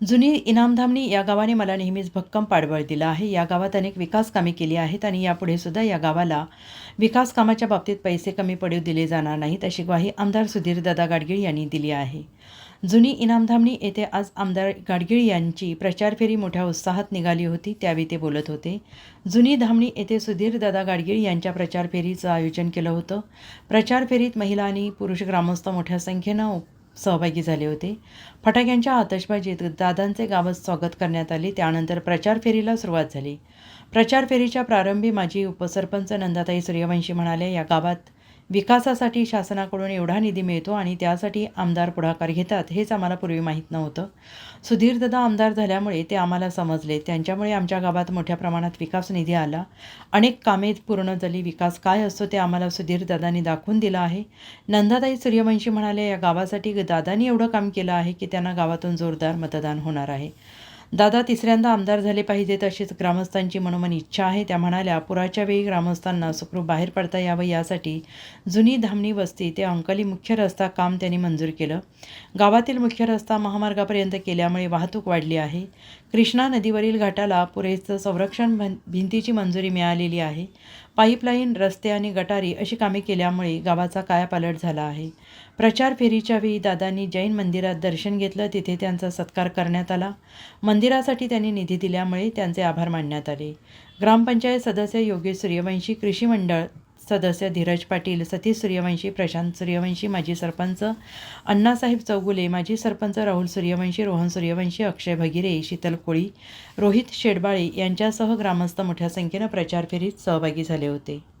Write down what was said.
जुनी इनामधामनी या गावाने मला नेहमीच भक्कम पाठबळ दिलं आहे. या गावात अनेक विकास कामे केली आहेत आणि यापुढे सुद्धा या गावाला विकास कामाच्या बाबतीत पैसे कमी पडू दिले जाणार नाहीत अशी ग्वाही आमदार सुधीर दादा गाडगीळ यांनी दिली आहे. जुनी इनामधामणी येथे आज आमदार गाडगीळ यांची प्रचार फेरी मोठ्या उत्साहात निघाली होती त्यावेळी ते बोलत होते. जुनी धामणी येथे सुधीर दादा गाडगीळ यांच्या प्रचार फेरीचं आयोजन केलं होतं. प्रचार फेरीत महिला आणि पुरुष ग्रामस्थ मोठ्या संख्येनं सहभागी झाले होते. फटाक्यांच्या आतषबाजीत दादांचे गावात स्वागत करण्यात आले. त्यानंतर प्रचार फेरीला सुरुवात झाली. प्रचार फेरीच्या प्रारंभी माजी उपसरपंच नंदाताई सूर्यवंशी म्हणाले या गावात विकासासाठी शासनाकडून एवढा निधी मिळतो आणि त्यासाठी आमदार पुढाकार घेतात हेच आम्हाला पूर्वी माहीत नव्हतं. सुधीरदादा आमदार झाल्यामुळे ते आम्हाला समजले. त्यांच्यामुळे आमच्या गावात मोठ्या प्रमाणात विकास निधी आला. अनेक कामे पूर्ण झाली. विकास काय असतो ते आम्हाला सुधीरदादांनी दाखवून दिलं आहे. नंदाताई सूर्यवंशी म्हणाले या गावासाठी दादांनी एवढं काम केलं आहे की त्यांना गावातून जोरदार मतदान होणार आहे. दादा तिसऱ्यांदा आमदार झाले पाहिजेत अशीच ग्रामस्थांची मनोमन इच्छा आहे. त्या म्हणाल्या पुराच्या वेळी ग्रामस्थांना सुखरूप बाहेर पडता यावं यासाठी जुनी धामणी वस्ती ते अंकली मुख्य रस्ता काम त्यांनी मंजूर केलं. गावातील मुख्य रस्ता महामार्गापर्यंत केल्यामुळे वाहतूक वाढली आहे. कृष्णा नदीवरील घाटाला पुरेसं संरक्षण भिंतीची मंजुरी मिळालेली आहे. पाईपलाईन रस्ते आणि गटारी अशी कामे केल्यामुळे गावाचा कायापालट झाला आहे. प्रचार फेरीच्या वेळी दादांनी जैन मंदिरात दर्शन घेतलं तिथे त्यांचा सत्कार करण्यात आला. मंदिरासाठी त्यांनी निधी दिल्यामुळे त्यांचे आभार मानण्यात आले. ग्रामपंचायत सदस्य योगेश सूर्यवंशी कृषी मंडळ सदस्य धीरज पाटील सतीश सूर्यवंशी प्रशांत सूर्यवंशी माजी सरपंच अण्णासाहेब चौगुले माजी सरपंच राहुल सूर्यवंशी रोहन सूर्यवंशी अक्षय भगिरे शीतल कोळी रोहित शेडबाळे यांच्यासह ग्रामस्थ मोठ्या संख्येनं प्रचार फेरीत सहभागी झाले होते.